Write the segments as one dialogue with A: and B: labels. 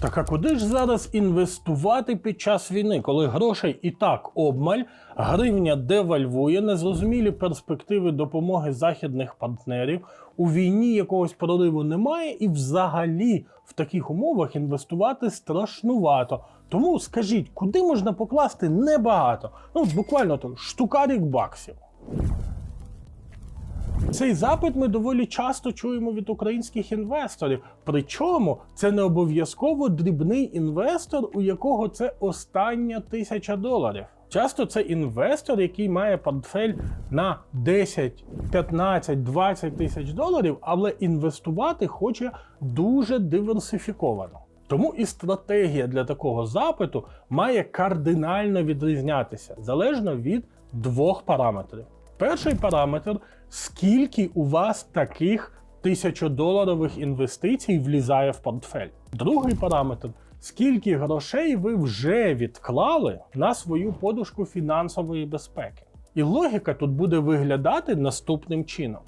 A: Так а куди ж зараз інвестувати під час війни, коли грошей і так обмаль, гривня девальвує, незрозумілі перспективи допомоги західних партнерів, у війні якогось прориву немає, і взагалі в таких умовах інвестувати страшнувато. Тому скажіть, куди можна покласти небагато? Ну, буквально то штукарик баксів. Цей запит ми доволі часто чуємо від українських інвесторів. Причому це не обов'язково дрібний інвестор, у якого це остання тисяча доларів. Часто це інвестор, який має портфель на 10, 15, 20 тисяч доларів, але інвестувати хоче дуже диверсифіковано. Тому і стратегія для такого запиту має кардинально відрізнятися залежно від двох параметрів. Перший параметр скільки у вас таких тисячодоларових інвестицій влізає в портфель. Другий параметр скільки грошей ви вже відклали на свою подушку фінансової безпеки. І логіка тут буде виглядати наступним чином.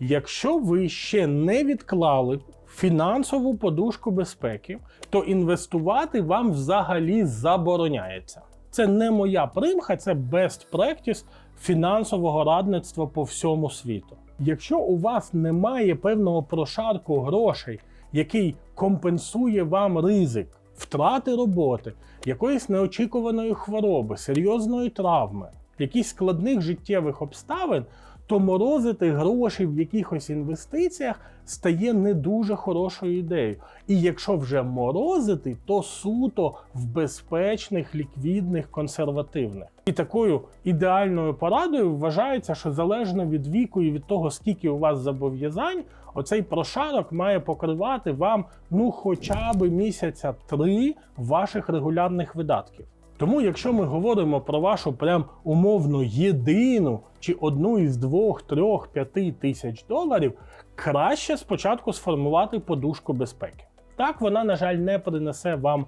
A: Якщо ви ще не відклали фінансову подушку безпеки, то інвестувати вам взагалі забороняється. Це не моя примха, це best practice фінансового радництва по всьому світу. Якщо у вас немає певного прошарку грошей, який компенсує вам ризик втрати роботи, якоїсь неочікуваної хвороби, серйозної травми, якихось складних життєвих обставин, то морозити гроші в якихось інвестиціях стає не дуже хорошою ідеєю. І якщо вже морозити, то суто в безпечних, ліквідних, консервативних. І такою ідеальною порадою вважається, що залежно від віку і від того, скільки у вас зобов'язань, оцей прошарок має покривати вам ну хоча б місяця три ваших регулярних видатків. Тому, якщо ми говоримо про вашу прям умовно єдину чи одну із двох, трьох, п'яти тисяч доларів, краще спочатку сформувати подушку безпеки. Так, вона, на жаль, не принесе вам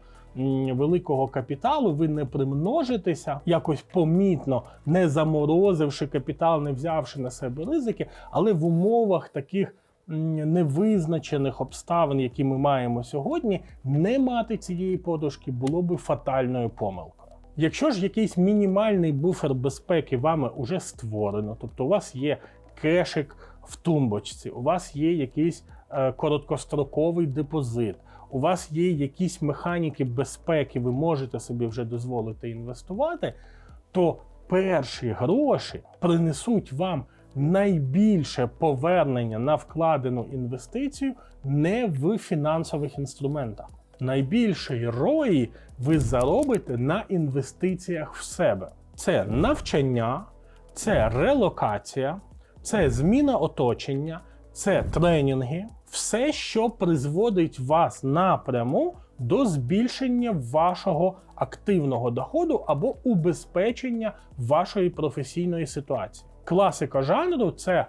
A: великого капіталу, ви не примножитеся якось помітно, не заморозивши капітал, не взявши на себе ризики, але в умовах таких невизначених обставин, які ми маємо сьогодні, не мати цієї подушки було би фатальною помилкою. Якщо ж якийсь мінімальний буфер безпеки вами уже створено, тобто у вас є кешик в тумбочці, у вас є якийсь е, короткостроковий депозит, у вас є якісь механіки безпеки, ви можете собі вже дозволити інвестувати, то перші гроші принесуть вам найбільше повернення на вкладену інвестицію не в фінансових інструментах. Найбільший ROI ви заробите на інвестиціях в себе. Це навчання, це релокація, це зміна оточення, це тренінги, все, що призводить вас напряму до збільшення вашого активного доходу або убезпечення вашої професійної ситуації. Класика жанру це е,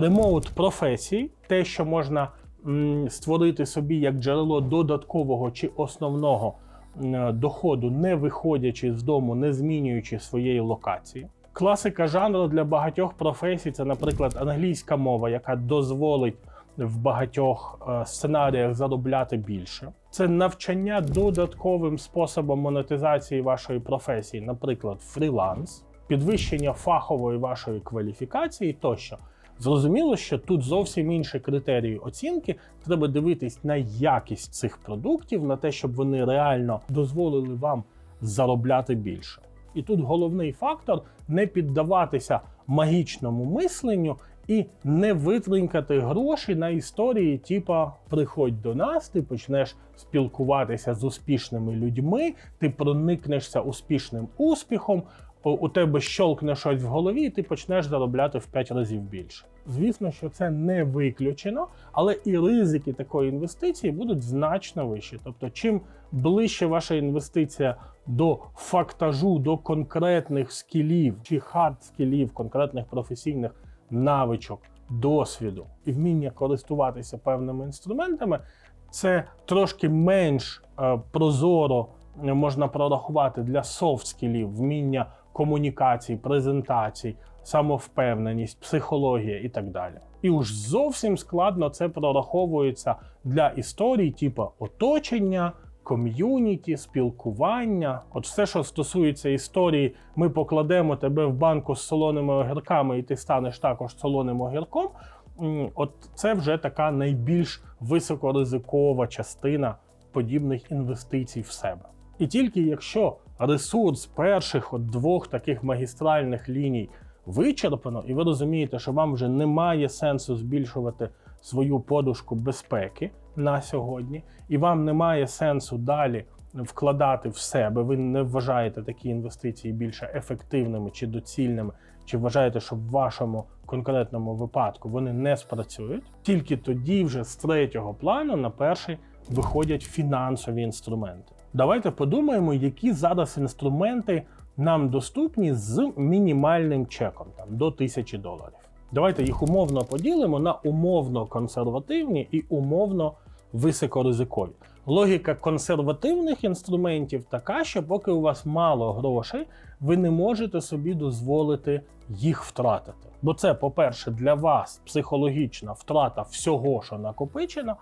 A: ремоут професій, те, що можна створити собі як джерело додаткового чи основного доходу, не виходячи з дому, не змінюючи своєї локації. Класика жанру для багатьох професій це, наприклад, англійська мова, яка дозволить в багатьох е, сценаріях заробляти більше. Це навчання додатковим способом монетизації вашої професії, наприклад, фріланс, підвищення фахової вашої кваліфікації тощо. Зрозуміло, що тут зовсім інші критерії оцінки. Треба дивитись на якість цих продуктів, на те, щоб вони реально дозволили вам заробляти більше. І тут головний фактор не піддаватися магічному мисленню і не витринкати гроші на історії, типа приходь до нас, ти почнеш спілкуватися з успішними людьми, ти проникнешся успішним успіхом, у- у тебе щолкне щось в голові, і ти почнеш заробляти в 5 разів більше. Звісно, що це не виключено, але і ризики такої інвестиції будуть значно вищі. Тобто, чим ближче ваша інвестиція до фактажу, до конкретних скілів чи хард скілів, конкретних професійних навичок, досвіду і вміння користуватися певними інструментами, це трошки менш е, прозоро е, можна прорахувати для софт скілів, вміння комунікацій, презентацій, самовпевненість, психологія і так далі. І уж зовсім складно це прораховується для історій, типу оточення, ком'юніті, спілкування. От все, що стосується історії, ми покладемо тебе в банку з солоними огірками, і ти станеш також солоним огірком. От це вже така найбільш високоризикова частина подібних інвестицій в себе. І тільки якщо ресурс перших от двох таких магістральних ліній вичерпано, і ви розумієте, що вам вже немає сенсу збільшувати свою подушку безпеки на сьогодні, і вам немає сенсу далі вкладати в себе. Ви не вважаєте такі інвестиції більше ефективними чи доцільними, чи вважаєте, що в вашому конкретному випадку вони не спрацюють. Тільки тоді, вже з третього плану, на перший виходять фінансові інструменти. Давайте подумаємо, які зараз інструменти нам доступні з мінімальним чеком там до 1000 доларів. Давайте їх умовно поділимо на умовно консервативні і умовно високоризикові. Логіка консервативних інструментів така, що поки у вас мало грошей, ви не можете собі дозволити їх втратити. Бо це, по-перше, для вас психологічна втрата всього, що накопичено.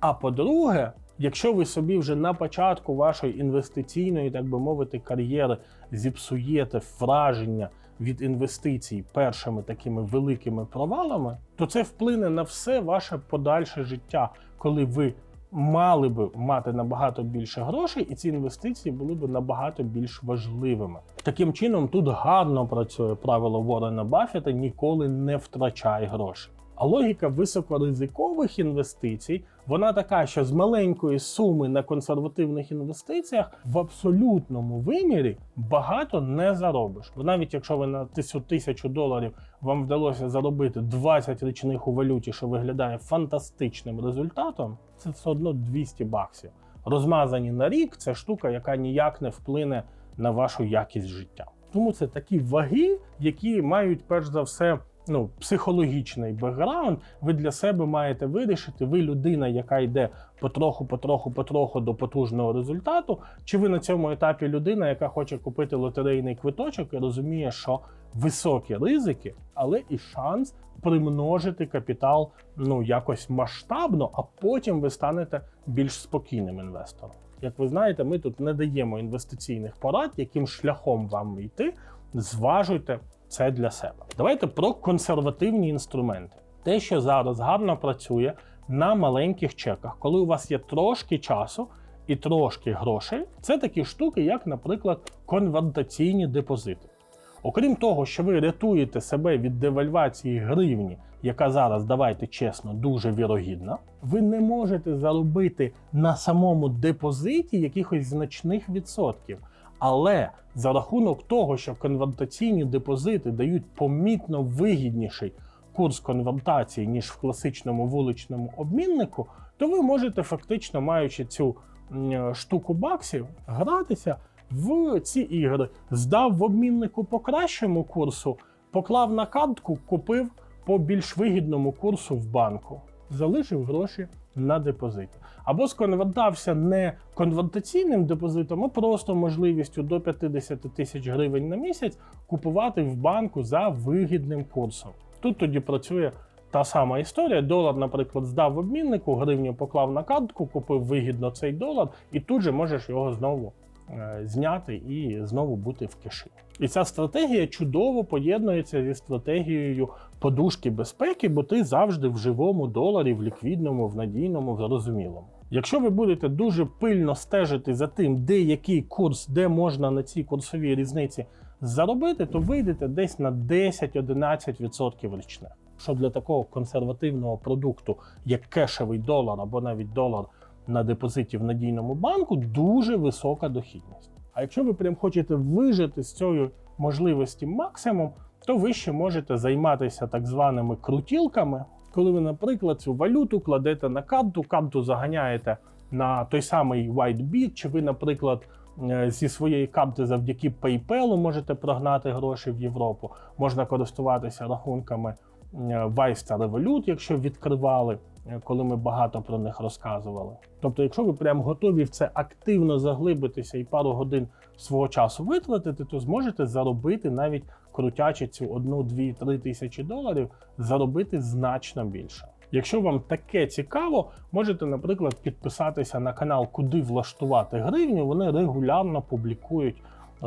A: А по-друге, якщо ви собі вже на початку вашої інвестиційної, так би мовити, кар'єри зіпсуєте враження від інвестицій першими такими великими провалами, то це вплине на все ваше подальше життя, коли ви мали би мати набагато більше грошей, і ці інвестиції були б набагато більш важливими. Таким чином, тут гарно працює правило Ворена Баффета ніколи не втрачай гроші. А логіка високоризикових інвестицій, вона така, що з маленької суми на консервативних інвестиціях в абсолютному вимірі багато не заробиш. Бо навіть якщо ви на тисячу доларів вам вдалося заробити 20 річних у валюті, що виглядає фантастичним результатом, це все одно 200 баксів. Розмазані на рік це штука, яка ніяк не вплине на вашу якість життя. Тому це такі ваги, які мають перш за все ну, психологічний бекграунд, ви для себе маєте вирішити, ви людина, яка йде потроху, потроху, потроху до потужного результату, чи ви на цьому етапі людина, яка хоче купити лотерейний квиточок і розуміє, що високі ризики, але і шанс примножити капітал ну якось масштабно, а потім ви станете більш спокійним інвестором. Як ви знаєте, ми тут не даємо інвестиційних порад, яким шляхом вам йти. Зважуйте це для себе. Давайте про консервативні інструменти. Те, що зараз гарно працює на маленьких чеках, коли у вас є трошки часу і трошки грошей, це такі штуки, як, наприклад, конвертаційні депозити. Окрім того, що ви рятуєте себе від девальвації гривні, яка зараз, давайте чесно, дуже вірогідна, ви не можете заробити на самому депозиті якихось значних відсотків. Але за рахунок того, що конвертаційні депозити дають помітно вигідніший курс конвертації, ніж в класичному вуличному обміннику, то ви можете фактично, маючи цю штуку баксів, гратися в ці ігри. Здав в обміннику по кращому курсу, поклав на картку, купив по більш вигідному курсу в банку, залишив гроші на депозиті. Або сконвертався не конвертаційним депозитом, а просто можливістю до 50 тисяч гривень на місяць купувати в банку за вигідним курсом. Тут тоді працює та сама історія. Долар, наприклад, здав в обміннику, гривню поклав на картку, купив вигідно цей долар, і тут же можеш його знову е, зняти і знову бути в киші. І ця стратегія чудово поєднується зі стратегією подушки безпеки, бо ти завжди в живому доларі, в ліквідному, в надійному, в зрозумілому. Якщо ви будете дуже пильно стежити за тим, де який курс, де можна на цій курсовій різниці заробити, то вийдете десь на 10-11% річних. Що для такого консервативного продукту, як кешевий долар або навіть долар на депозиті в надійному банку, дуже висока дохідність. А якщо ви прям хочете вижити з цієї можливості максимум, то ви ще можете займатися так званими крутілками, коли ви, наприклад, цю валюту кладете на карту, карту заганяєте на той самий WhiteBit, чи ви, наприклад, е, зі своєї карти завдяки PayPal можете прогнати гроші в Європу. Можна користуватися рахунками е, Vice та Revolut, якщо відкривали, е, коли ми багато про них розказували. Тобто, якщо ви прям готові в це активно заглибитися і пару годин свого часу витратити, то зможете заробити навіть крутячи цю одну, дві, три тисячі доларів, заробити значно більше. Якщо вам таке цікаво, можете, наприклад, підписатися на канал Куди влаштувати гривню. Вони регулярно публікують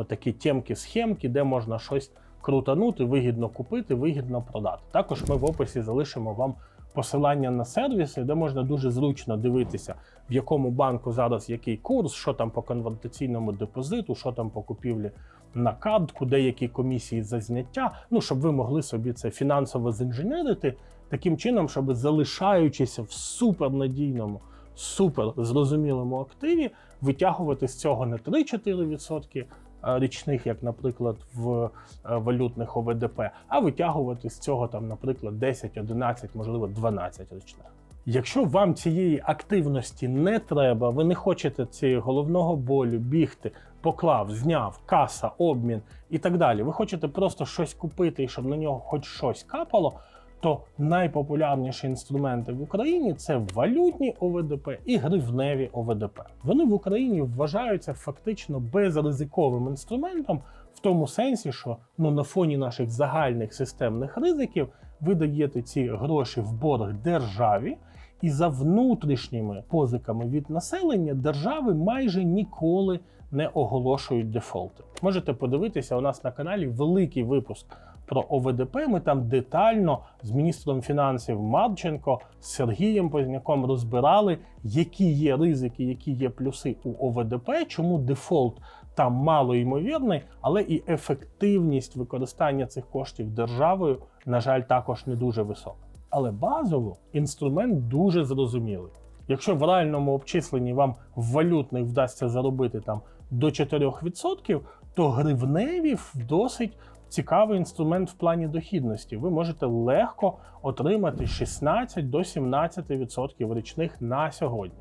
A: такі темки-схемки, де можна щось крутанути, вигідно купити, вигідно продати. Також ми в описі залишимо вам посилання на сервіси, де можна дуже зручно дивитися, в якому банку зараз який курс, що там по конвертаційному депозиту, що там по купівлі на картку, де які комісії за зняття. Ну щоб ви могли собі це фінансово зінженерити таким чином, щоб залишаючися в супернадійному, супер зрозумілому активі, витягувати з цього не 3-4% річних, як, наприклад, в е, валютних ОВДП, а витягувати з цього там, наприклад, 10, 11, можливо, 12 річних. Якщо вам цієї активності не треба, ви не хочете цієї головного болю бігти, поклав, зняв, каса, обмін і так далі. Ви хочете просто щось купити і щоб на нього хоч щось капало, то найпопулярніші інструменти в Україні це валютні ОВДП і гривневі ОВДП. Вони в Україні вважаються фактично безризиковим інструментом в тому сенсі, що ну на фоні наших загальних системних ризиків ви даєте ці гроші в борг державі. І за внутрішніми позиками від населення держави майже ніколи не оголошують дефолти. Можете подивитися у нас на каналі великий випуск про ОВДП. Ми там детально з міністром фінансів Марченко з Сергієм Позняком розбирали, які є ризики, які є плюси у ОВДП, чому дефолт там мало ймовірний, але і ефективність використання цих коштів державою, на жаль, також не дуже висока. Але базово інструмент дуже зрозумілий. Якщо в реальному обчисленні вам в валютних вдасться заробити там до 4%, то гривневі досить цікавий інструмент в плані дохідності. Ви можете легко отримати 16 до 17% річних на сьогодні.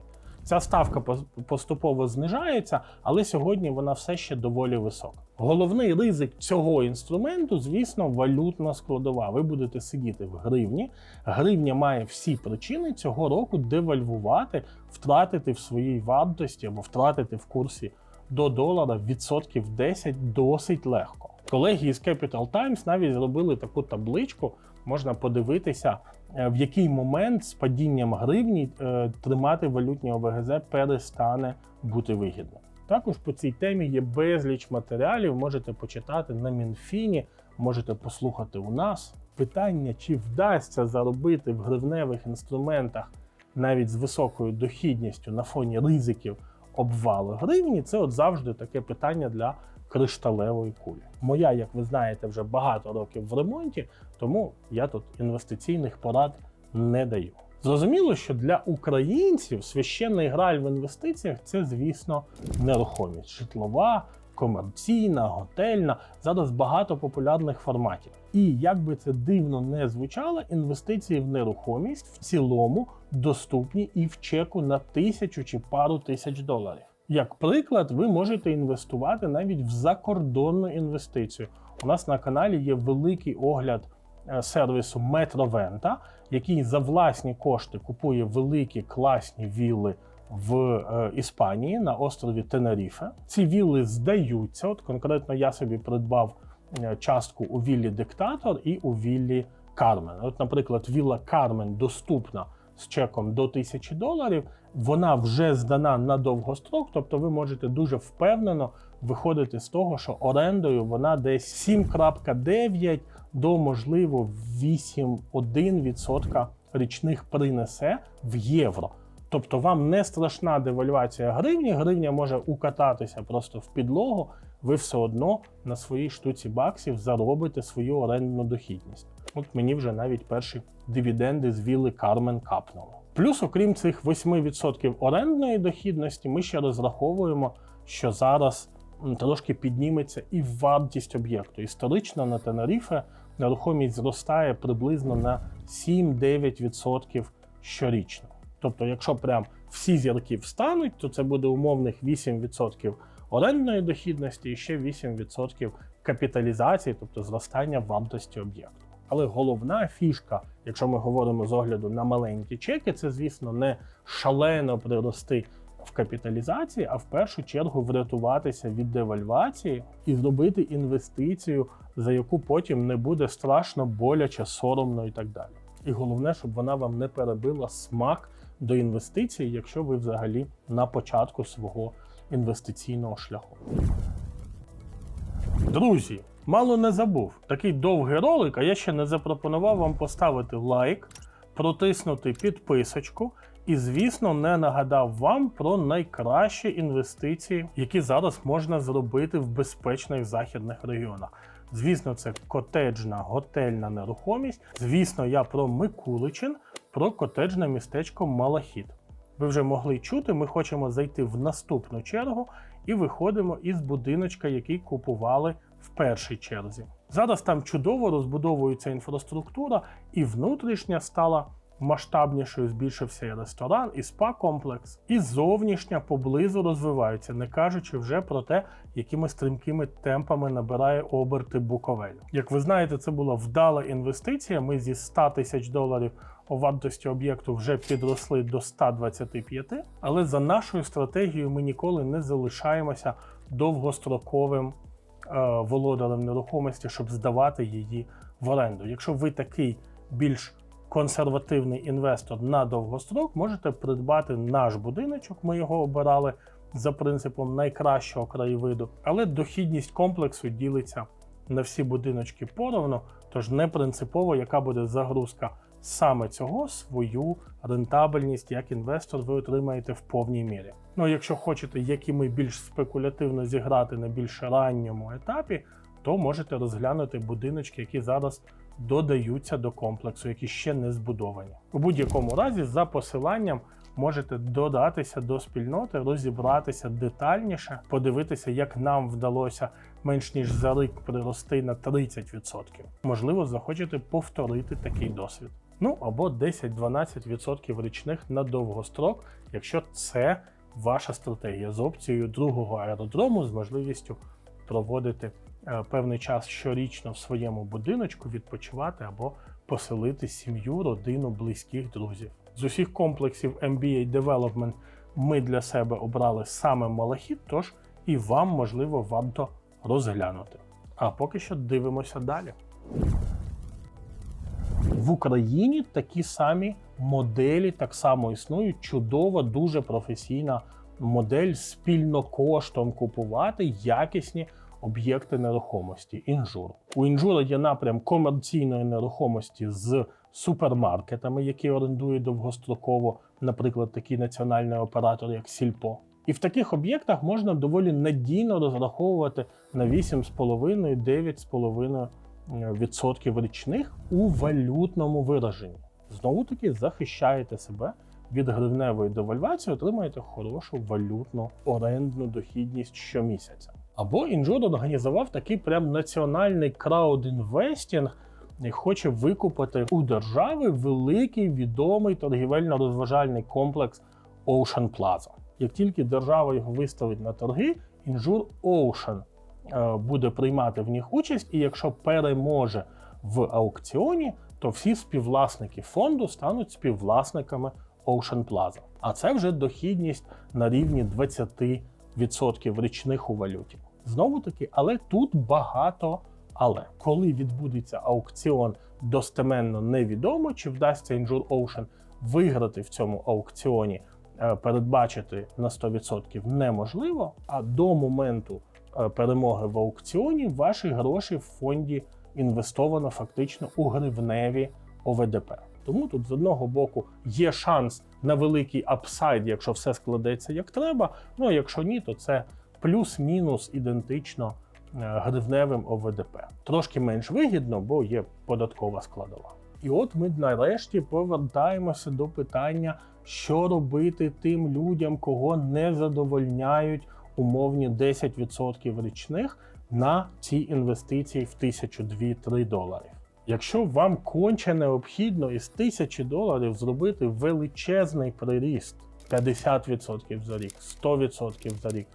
A: Ця ставка поступово знижається, але сьогодні вона все ще доволі висока. Головний ризик цього інструменту, звісно, валютна складова. Ви будете сидіти в гривні. Гривня має всі причини цього року девальвувати, втратити в своїй вартості або втратити в курсі до долара відсотків 10 досить легко. Колеги із Capital Times навіть зробили таку табличку. Можна подивитися, в який момент з падінням гривні е, тримати валютні ОВГЗ перестане бути вигідно. Також по цій темі є безліч матеріалів. Можете почитати на Мінфіні, можете послухати у нас. Питання, чи вдасться заробити в гривневих інструментах навіть з високою дохідністю на фоні ризиків обвалу гривні, це от завжди таке питання для кришталевої кулі. Моя, як ви знаєте, вже багато років в ремонті, тому я тут інвестиційних порад не даю. Зрозуміло, що для українців священний граль в інвестиціях це, звісно, нерухомість житлова, комерційна, готельна. Зараз багато популярних форматів. І як би це дивно не звучало, інвестиції в нерухомість в цілому доступні і в чеку на тисячу чи пару тисяч доларів. Як приклад, ви можете інвестувати навіть в закордонну інвестицію. У нас на каналі є великий огляд е, сервісу Метровента, який за власні кошти купує великі класні вілли в е, Іспанії на острові Тенеріфе. Ці вілли здаються. От конкретно я собі придбав е, частку у віллі Диктатор і у віллі Кармен. От, наприклад, вілла Кармен доступна з чеком до 1000 доларів, вона вже здана на довгострок, тобто ви можете дуже впевнено виходити з того, що орендою вона десь 7,9 до можливо 8,1% річних принесе в євро. Тобто вам не страшна девальвація гривні, гривня може укататися просто в підлогу, ви все одно на своїй штуці баксів заробите свою орендну дохідність. От мені вже навіть перші дивіденди з віли Кармен капнули. Плюс, окрім цих 8% орендної дохідності, ми ще розраховуємо, що зараз трошки підніметься і вартість об'єкту. Історично на Тенеріфе нерухомість зростає приблизно на 7-9% щорічно. Тобто, якщо прям всі зірки встануть, то це буде умовних 8% орендної дохідності і ще 8% капіталізації, тобто зростання вартості об'єкту. Але головна фішка, якщо ми говоримо з огляду на маленькі чеки, це, звісно, не шалено прирости в капіталізації, а в першу чергу врятуватися від девальвації і зробити інвестицію, за яку потім не буде страшно, боляче, соромно і так далі. І головне, щоб вона вам не перебила смак до інвестицій, якщо ви взагалі на початку свого інвестиційного шляху. Друзі, мало не забув. Такий довгий ролик, а я ще не запропонував вам поставити лайк, протиснути підписочку і, звісно, не нагадав вам про найкращі інвестиції, які зараз можна зробити в безпечних західних регіонах. Звісно, це котеджна готельна нерухомість. Звісно, я про Микуличин, про котеджне містечко Малахіт. Ви вже могли чути, ми хочемо зайти в наступну чергу і виходимо із будиночка, який купували в першій черзі. Зараз там чудово розбудовується інфраструктура, і внутрішня стала масштабнішою, збільшився і ресторан, і спа-комплекс, і зовнішня поблизу розвивається, не кажучи вже про те, якими стрімкими темпами набирає оберти Буковель. Як ви знаєте, це була вдала інвестиція. Ми зі 100 тисяч доларів у вартості об'єкту вже підросли до 125, але за нашою стратегією ми ніколи не залишаємося довгостроковим е, володарем нерухомості, щоб здавати її в оренду. Якщо ви такий більш консервативний інвестор на довгострок, можете придбати наш будиночок. Ми його обирали за принципом найкращого краєвиду, але дохідність комплексу ділиться на всі будиночки поровну, тож не принципово, яка буде загрузка саме цього, свою рентабельність як інвестор ви отримаєте в повній мірі. Ну, якщо хочете, як і ми більш спекулятивно зіграти на більш ранньому етапі, то можете розглянути будиночки, які зараз додаються до комплексу, які ще не збудовані. У будь-якому разі, за посиланням можете додатися до спільноти, розібратися детальніше, подивитися, як нам вдалося менш ніж за рік прирости на 30%. Можливо, захочете повторити такий досвід. Ну або 10-12% річних на довгострок, якщо це ваша стратегія з опцією другого аеродрому з можливістю проводити е, певний час щорічно в своєму будиночку, відпочивати або поселити сім'ю, родину, близьких друзів. З усіх комплексів MBA Development ми для себе обрали саме Малахіт, тож і вам можливо варто розглянути. А поки що дивимося далі. В Україні такі самі моделі так само існують. Чудова, дуже професійна модель спільно коштом купувати якісні об'єкти нерухомості. Інжур. У інжура є напрям комерційної нерухомості з супермаркетами, які орендують довгостроково, наприклад, такий національний оператор, як Сільпо. І в таких об'єктах можна доволі надійно розраховувати на 8,5-9,5% відсотків річних у валютному вираженні. Знову таки захищаєте себе від гривневої девальвації, отримаєте хорошу валютну орендну дохідність щомісяця. Або інжур організував такий прям національний краудінвестінг і хоче викупити у держави великий відомий торгівельно-розважальний комплекс Ocean Plaza. Як тільки держава його виставить на торги, інжур Ocean буде приймати в них участь, і якщо переможе в аукціоні, то всі співвласники фонду стануть співвласниками Ocean Plaza. А це вже дохідність на рівні 20% річних у валюті. Знову таки, але тут багато. Але коли відбудеться аукціон, достеменно невідомо, чи вдасться Injure Ocean виграти в цьому аукціоні, е, передбачити на 100% неможливо. А до моменту е, перемоги в аукціоні ваші гроші в фонді інвестовано фактично у гривневі ОВДП. Тому тут з одного боку є шанс на великий апсайд, якщо все складеться як треба. Ну а якщо ні, то це плюс-мінус ідентично е, гривневим ОВДП. Трошки менш вигідно, бо є податкова складова. І от ми нарешті повертаємося до питання, що робити тим людям, кого не задовольняють умовні 10% річних на ці інвестиції в 1000-2-3 доларів. Якщо вам конче необхідно із 1000 доларів зробити величезний приріст 50% за рік, 100% за рік,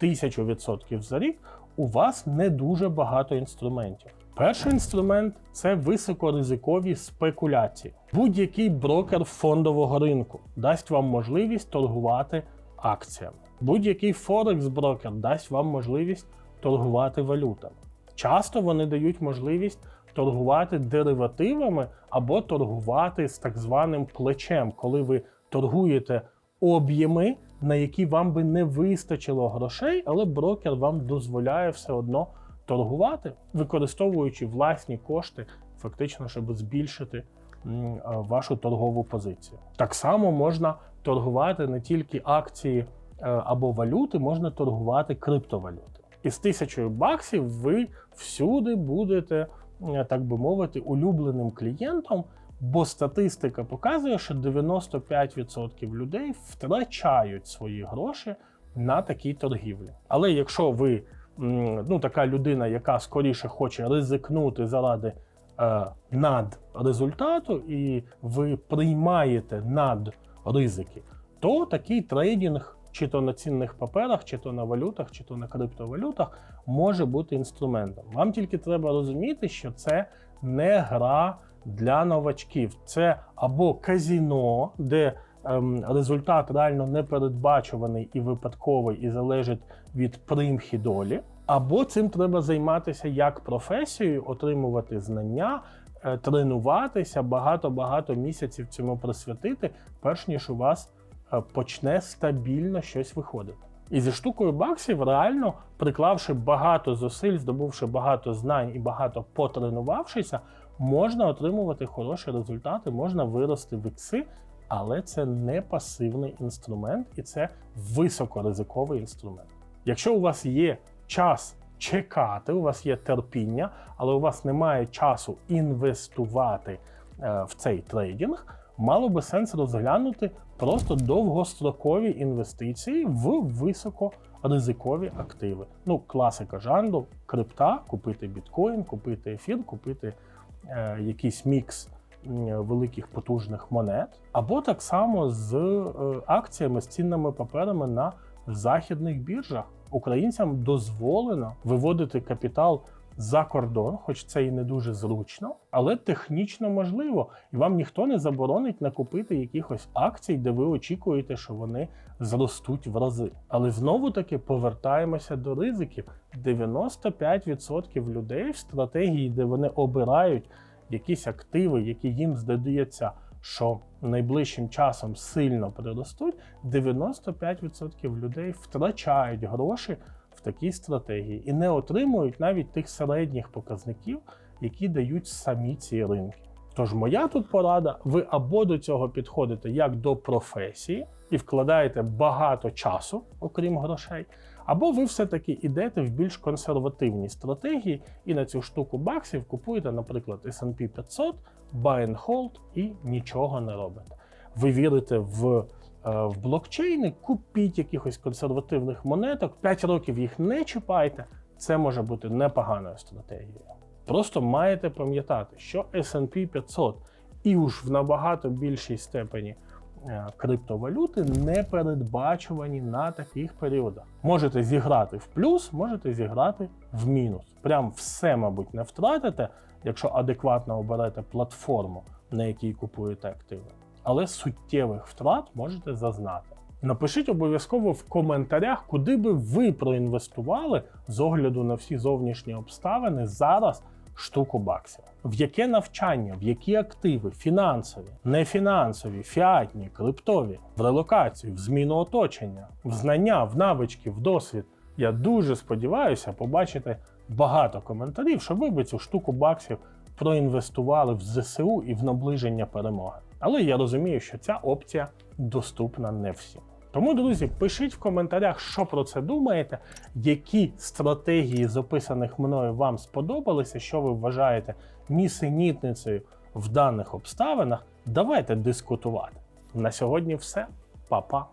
A: 1000% за рік, у вас не дуже багато інструментів. Перший інструмент це високоризикові спекуляції. Будь-який брокер фондового ринку дасть вам можливість торгувати акціями. Будь-який Форекс-брокер дасть вам можливість торгувати валютами. Часто вони дають можливість торгувати деривативами або торгувати з так званим плечем, коли ви торгуєте об'єми, на які вам би не вистачило грошей, але брокер вам дозволяє все одно торгувати, використовуючи власні кошти, фактично, щоб збільшити е, вашу торгову позицію. Так само можна торгувати не тільки акції або валюти, можна торгувати криптовалюти. І з тисячою баксів ви всюди будете, е, так би мовити, улюбленим клієнтом, бо статистика показує, що 95% людей втрачають свої гроші на такій торгівлі. Але якщо ви ну, така людина, яка скоріше хоче ризикнути заради е, надрезультату, і ви приймаєте надризики, то такий трейдинг, чи то на цінних паперах, чи то на валютах, чи то на криптовалютах, може бути інструментом. Вам тільки треба розуміти, що це не гра для новачків. Це або казіно, де ем, результат реально непередбачуваний і випадковий, і залежить від примхи долі. Або цим треба займатися як професією, отримувати знання, е, тренуватися, багато-багато місяців цьому присвятити, перш ніж у вас почне стабільно щось виходити. І зі штукою баксів, реально приклавши багато зусиль, здобувши багато знань і багато потренувавшися, можна отримувати хороші результати, можна вирости в ікси, але це не пасивний інструмент і це високоризиковий інструмент. Якщо у вас є час чекати, у вас є терпіння, але у вас немає часу інвестувати е, в цей трейдинг, мало би сенс розглянути просто довгострокові інвестиції в високоризикові активи. Ну, класика жанру, крипта, купити біткоін, купити ефір, купити е, якийсь мікс великих потужних монет, або так само з е, акціями, з цінними паперами на західних біржах. Українцям дозволено виводити капітал за кордон, хоч це і не дуже зручно, але технічно можливо, і вам ніхто не заборонить накупити якихось акцій, де ви очікуєте, що вони зростуть в рази. Але знову таки повертаємося до ризиків. 95% людей в стратегії, де вони обирають якісь активи, які їм здається, що найближчим часом сильно приростуть, 95% людей втрачають гроші такій стратегії і не отримують навіть тих середніх показників, які дають самі ці ринки. Тож моя тут порада: ви або до цього підходите як до професії і вкладаєте багато часу, окрім грошей, або ви все-таки йдете в більш консервативні стратегії і на цю штуку баксів купуєте, наприклад, S&P 500, buy and hold і нічого не робите. Ви вірите в, в блокчейни, купіть якихось консервативних монеток, 5 років їх не чіпайте. Це може бути непоганою стратегією. Просто маєте пам'ятати, що S&P 500 і уж в набагато більшій степені е, криптовалюти не передбачувані на таких періодах. Можете зіграти в плюс, можете зіграти в мінус. Прям все, мабуть, не втратите, якщо адекватно оберете платформу, на якій купуєте активи. Але суттєвих втрат можете зазнати. Напишіть обов'язково в коментарях, куди би ви проінвестували з огляду на всі зовнішні обставини зараз штуку баксів. В яке навчання, в які активи, фінансові, нефінансові, фіатні, криптові, в релокацію, в зміну оточення, в знання, в навички, в досвід. Я дуже сподіваюся побачити багато коментарів, щоб ви би цю штуку баксів проінвестували в ЗСУ і в наближення перемоги. Але я розумію, що ця опція доступна не всім. Тому, друзі, пишіть в коментарях, що про це думаєте, які стратегії з описаних мною вам сподобалися, що ви вважаєте нісенітницею в даних обставинах. Давайте дискутувати. На сьогодні все, Па-па.